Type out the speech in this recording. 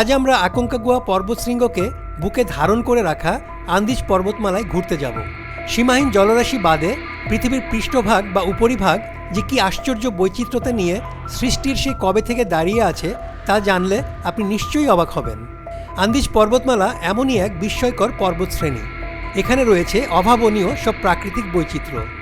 আজ আমরা আকঙ্কাগুয়া পর্বতশৃঙ্গকে বুকে ধারণ করে রাখা আন্দিজ পর্বতমালায় ঘুরতে যাব। সীমাহীন জলরাশি বাদে পৃথিবীর পৃষ্ঠভাগ বা উপরিভাগ যে কি আশ্চর্য বৈচিত্র্যতা নিয়ে সৃষ্টির সে কবে থেকে দাঁড়িয়ে আছে তা জানলে আপনি নিশ্চয়ই অবাক হবেন। আন্দিজ পর্বতমালা এমনই এক বিস্ময়কর পর্বতশ্রেণী। এখানে রয়েছে অভাবনীয় সব প্রাকৃতিক বৈচিত্র্য।